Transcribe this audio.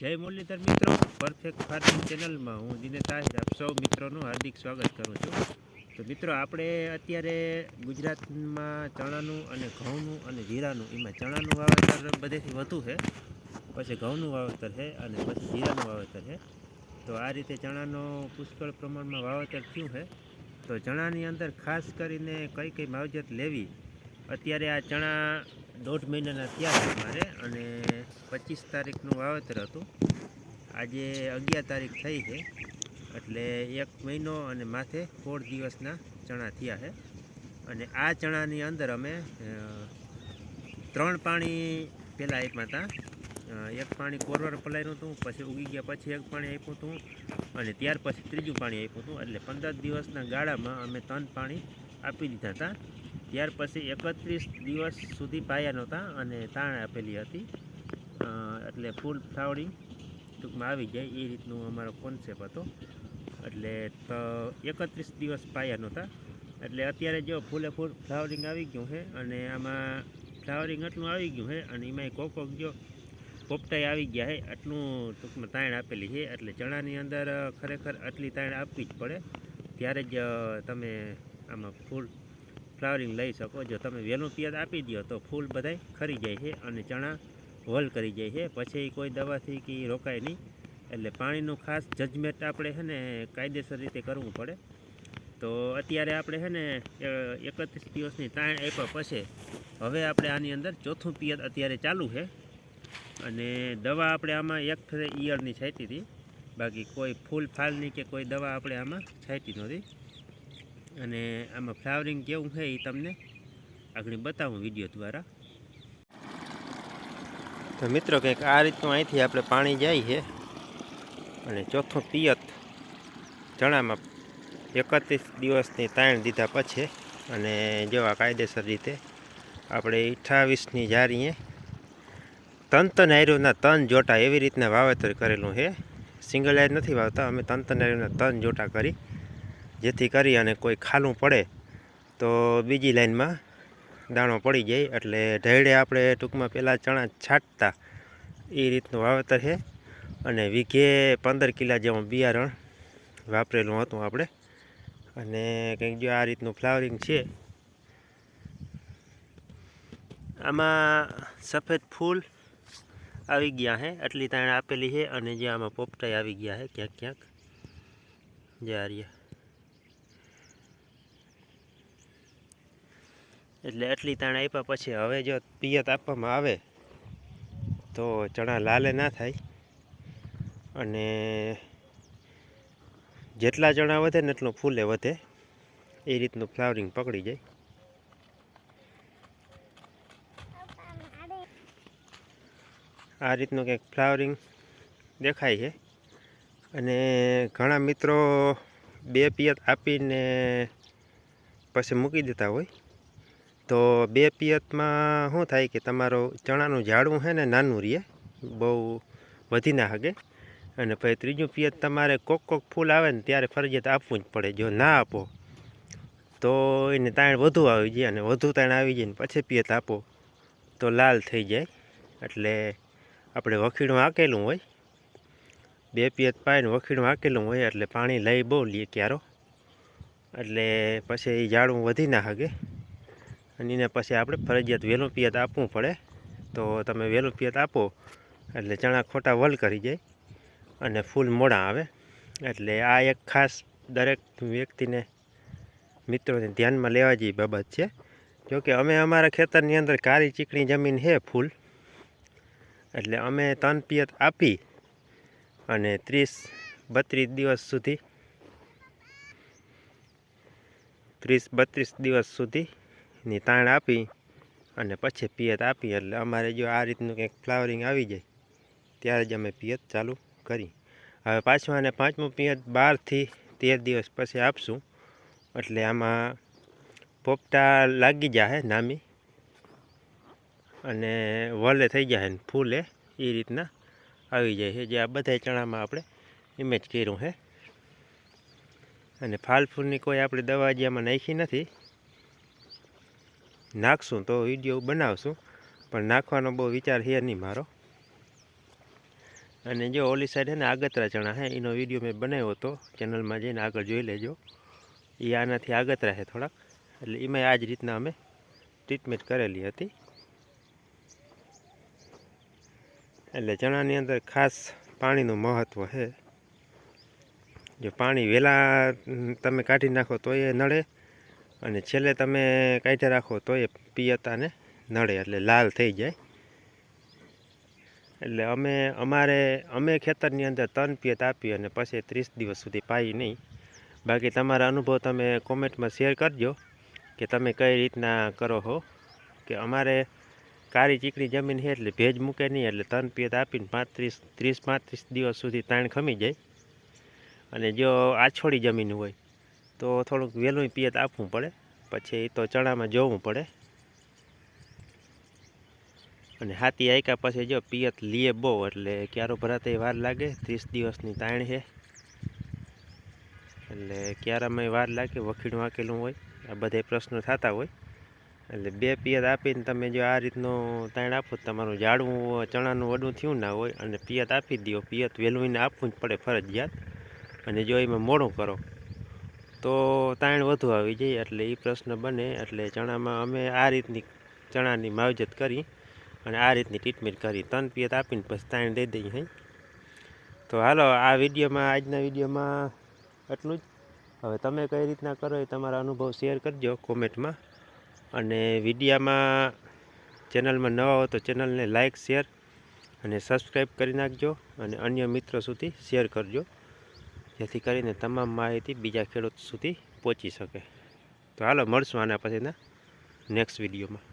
જય મુરલીધર મિત્રો perfect farming ચેનલમાં હું દિનેશ આપ સૌ મિત્રોનું હાર્દિક સ્વાગત કરું છું. તો મિત્રો, આપણે અત્યારે ગુજરાતમાં ચણાનું અને ઘઉંનું અને જીરાનું, એમાં ચણાનું વાવેતર બધેથી વધુ છે. પછી ઘઉંનું વાવેતર છે અને પછી જીરાનું વાવેતર છે. તો આ રીતે ચણાનો પુષ્કળ પ્રમાણમાં વાવેતર થયું છે. તો ચણાની અંદર ખાસ કરીને કઈ કઈ માવજત લેવી? અત્યારે આ ચણા દોઢ મહિનાના થયા છે મારે અને પચીસ તારીખનું વાવેતર હતું. આજે અગિયાર તારીખ થઈ છે. એટલે એક મહિનો અને માથે સોળ દિવસના ચણા થયા છે. અને આ ચણાની અંદર અમે ત્રણ પાણી પહેલાં આપ્યા હતા. એક પાણી કોરવાર પલાયનું હતું, પછી ઉગી ગયા, પછી એક પાણી આપ્યું હતું અને ત્યાર પછી ત્રીજું પાણી આપ્યું હતું. એટલે પંદર દિવસના ગાળામાં અમે ત્રણ પાણી આપી દીધા હતા. ત્યાર પછી એકત્રીસ દિવસ સુધી પાયા નહોતા અને તાણ આપેલી હતી. એટલે ફૂલ ફ્લાવરિંગ ટૂંકમાં આવી જાય એ રીતનું અમારો કોન્સેપ્ટ હતો. એટલે તો એકત્રીસ દિવસ પાયા નહોતા. એટલે અત્યારે જો ફૂલે ફૂલ ફ્લાવરિંગ આવી ગયું છે અને આમાં ફ્લાવરિંગ એટલું આવી ગયું છે અને એમાંય કોક કોક જો પોપટાઈ આવી ગયા છે, આટલું ટૂંકમાં તાણ આપેલી છે. એટલે ચણાની અંદર ખરેખર આટલી તાણ આપવી જ પડે. ત્યારે જ તમે આમાં ફૂલ ફ્લાવરિંગ લઈ શકો. જો તમે વહેલું પિયત આપી દો તો ફૂલ બધાય ખરી જાય છે અને ચણા વલ કરી જાય છે. પછી કોઈ દવાથી કે રોકાય નહીં. એટલે પાણીનું ખાસ જજમેન્ટ આપણે છે ને કાયદેસર રીતે કરવું પડે. તો અત્યારે આપણે છે ને એકત્રીસ દિવસની તાણ આપ્યા પછી હવે આપણે આની અંદર ચોથું પિયત અત્યારે ચાલુ છે. અને દવા આપણે આમાં એક ફેરે ઈયળની છાંટી હતી. બાકી કોઈ ફૂલ ફાલની કે કોઈ દવા આપણે આમાં છાંટી નહોતી. અને આમાં ફ્લાવરિંગ કેવું છે એ તમને આગળ બતાવું વીડિયો દ્વારા. તો મિત્રો કંઈક આ રીતનું અહીંથી આપણે પાણી જાય છે અને ચોથું પિયત ચણામાં એકત્રીસ દિવસની તાણ દીધા પછી અને જેવા કાયદેસર રીતે આપણે અઠ્ઠાવીસની જારીએ. તન તન તન જોટા એવી રીતના વાવેતર કરેલું છે. સિંગલ આયર નથી વાવતા, અમે તન તન આયરોના તન જોટા કરી જેથી કરી અને કોઈ ખાલું પડે, તો બીજી લાઈનમાં દાણો પડી જાય. એટલે ઢેડે આપણે ટૂંકમાં પહેલાં ચણા છાંટતા. એ રીતનું વાવેતર છે. અને વીઘે પંદર કિલા જેવું બિયારણ વાપરેલું હતું આપણે. અને કંઈક જો આ રીતનું ફ્લાવરિંગ છે. આમાં સફેદ ફૂલ આવી ગયા છે આટલી તાણ આપેલી છે અને જે આમાં પોપટાઈ આવી ગયા છે ક્યાંક ક્યાંક. જે આ એટલે આટલી તાણ આપ્યા પછી હવે જો પિયત આપવામાં આવે, તો ચણા લાલે ના થાય. અને જેટલા ચણા વધે ને એટલું ફૂલે વધે, એ રીતનું ફ્લાવરિંગ પકડી જાય. આ રીતનું કંઈક ફ્લાવરિંગ દેખાય છે. અને ઘણા મિત્રો બે પિયત આપીને પછી મૂકી દેતા હોય. તો બે પિયતમાં શું થાય કે તમારો ચણાનું ઝાડવું છે ને નાનું રહે, બહુ વધી ના શકે અને પછી ત્રીજું પિયત તમારે કોક કોક ફૂલ આવે ને ત્યારે ફરજિયાત આપવું જ પડે, જો ના આપો તો એને તાણ વધુ આવી જાય અને વધુ તાણ આવી જાય ને પછી પિયત આપો તો લાલ થઈ જાય. એટલે આપણે વખીણું આકેલું હોય, બે પિયત પાઈને વખીડું આકેલું હોય એટલે પાણી લઈ બહુ લઈએ ક્યારો. એટલે પછી એ ઝાડવું વધી ના શકે અને એને પછી આપણે ફરજિયાત વહેલું પિયત આપવું પડે. તો તમે વહેલું પિયત આપો, એટલે ચણા ખોટા વલ કરી જાય અને ફૂલ મોડા આવે. એટલે આ એક ખાસ દરેક વ્યક્તિને, મિત્રોને ધ્યાનમાં લેવા જેવી બાબત છે. જોકે અમે અમારા ખેતરની અંદર કાળી ચીકણી જમીન છે ફૂલ. એટલે અમે ત્રણ પિયત આપી અને ત્રીસ, બત્રીસ દિવસ સુધી, ત્રીસ, બત્રીસ દિવસ સુધીની તાણ આપી અને પછી પિયત આપી. એટલે અમારે જો આ રીતનું કંઈક ફ્લાવરિંગ આવી જાય, ત્યારે જ અમે પિયત ચાલુ કરી. હવે પાછું અને પાંચમું પિયત બારથી તેર દિવસ પછી આપશું. એટલે આમાં પોપટા લાગી જાય નામી અને વલે થઈ જાય ને ફૂલે, એ રીતના આવી જાય છે. જે આ બધા ચણામાં આપણે ઇમેજ કર્યું છે. અને ફાલ ફૂલની કોઈ આપણે દવા જે આમાં નાખી નથી. નાખશું તો વીડિયો બનાવશું, પણ નાખવાનો બહુ વિચાર છે નહીં મારો. અને જો ઓલી સાઈડ છે ને આગતરા ચણા છે એનો વીડિયો મેં બનાવ્યો હતો ચેનલમાં જઈને આગળ જોઈ લેજો. એ આનાથી આગતરા છે થોડાક, એટલે એમાં આ જ રીતના અમે ટ્રીટમેન્ટ કરેલી હતી. એટલે ચણાની અંદર ખાસ પાણીનું મહત્ત્વ છે. જો પાણી વહેલા તમે કાઢી નાખો તો એ નડે અને છેલ્લે તમે કાઢી રાખો તો એ પિયતાને નડે, એટલે લાલ થઈ જાય. એટલે અમે, અમારે, અમે ખેતરની અંદર ત્રણ પિયત આપી અને પછી ત્રીસ દિવસ સુધી પાઈ નહીં. બાકી તમારા અનુભવ તમે કોમેન્ટમાં શેર કરજો કે તમે કઈ રીતના કરો હો. કે અમારે કાળી ચીકણી જમીન છે એટલે ભેજ મૂકે નહીં, એટલે ત્રણ પિયત આપીને પાંત્રીસ, ત્રીસ, પાંત્રીસ દિવસ સુધી તાણ ખમી જાય. અને જો આછોડી જમીન હોય તો થોડુંક વહેલું પિયત આપવું પડે. પછી તો ચણામાં જોવું પડે. અને હાથી આયકા પછી જો પિયત લીએ બહુ, એટલે ક્યારો ભરાતે વાર લાગે, ત્રીસ દિવસની તાણ છે એટલે ક્યારામાં વાર લાગે, વખીણ વાંકેલું હોય, આ બધા પ્રશ્નો થતા હોય. એટલે બે પિયત આપીને તમે જો આ રીતનું તાણ આપો તમારું ઝાડવું, ચણાનું વડું થયું ના હોય, અને પિયત આપી દો પિયત વહેલું એને આપવું જ પડે ફરજિયાત. અને જો એમાં મોડું કરો. તો તાણ વધુ આવી જાય એટલે એ પ્રશ્ન બને. એટલે ચણામાં અમે આ રીતની ચણાની માવજત કરી અને આ રીતની ટ્રીટમેન્ટ કરી. તન પિયત આપીને પછી તાણ દઈ દઈએ હઈ તો હાલો, આ વિડીયોમાં, આજના વિડીયોમાં એટલું જ. હવે તમે કઈ રીતના કરો એ તમારા અનુભવ શેર કરજો કોમેન્ટમાં. અને વિડીયામાં ચેનલમાં નવા હો તો ચેનલને લાઇક શેર અને સબસ્ક્રાઈબ કરી નાખજો અને અન્ય મિત્રો સુધી શેર કરજો. જેથી કરીને તમામ માહિતી બીજા ખેડૂત સુધી પહોંચી શકે. તો હાલો મળશું આના પછીના નેક્સ્ટ વિડીયોમાં